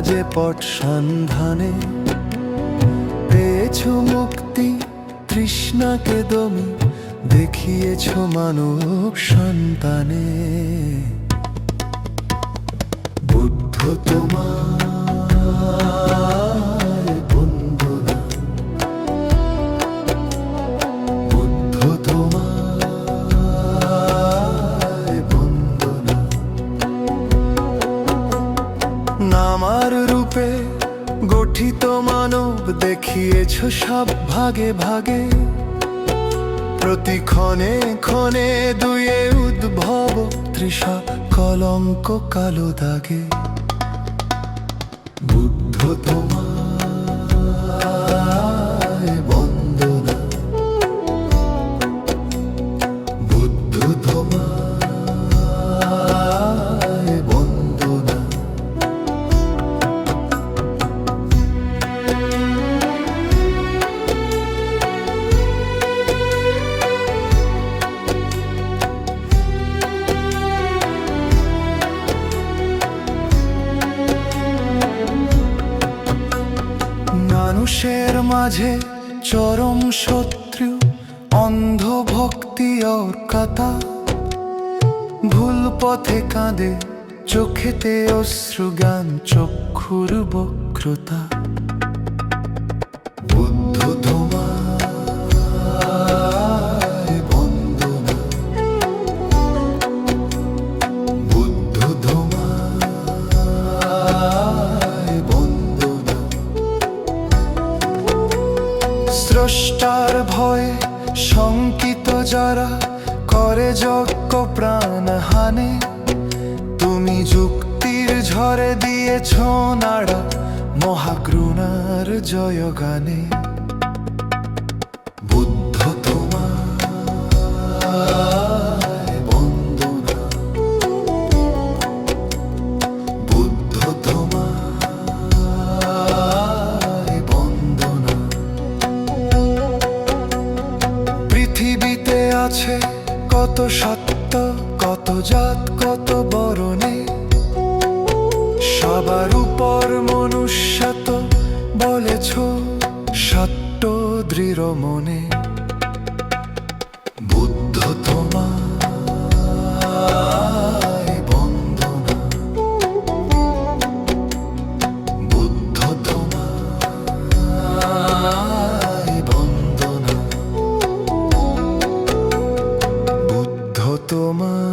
যে পট সন্ধানে পেয়েছ মুক্তি তৃষ্ণাকে দমি দেখিয়েছ মানব সন্তানে। বুদ্ধ তোমার গঠিত মানব দেখিয়েছ সব ভাগে ভাগে। প্রতি ক্ষণে ক্ষণে দুয়ে উদ্ভব তৃষা কলঙ্ক কালো দাগে। বুদ্ধ তোমায় মানুষের মাঝে চরম শত্রু অন্ধ ভক্তি ওর কথা। ভুল পথে কাঁদে চোখেতে অশ্রুগান, চক্ষুর বক্রতা। স্রষ্টার ভয়ে শঙ্কিত যারা করে যজ্ঞ প্রাণ হানে। তুমি যুক্তির ঝরে দিয়েছ নাড়া মহাগ্রুণার জয় গানে বুদ্ধ কত সত্য কত জাত কত বরণে। সবার উপর মনুষ্যত বলেছ সত্য দৃঢ় মনে। তোমার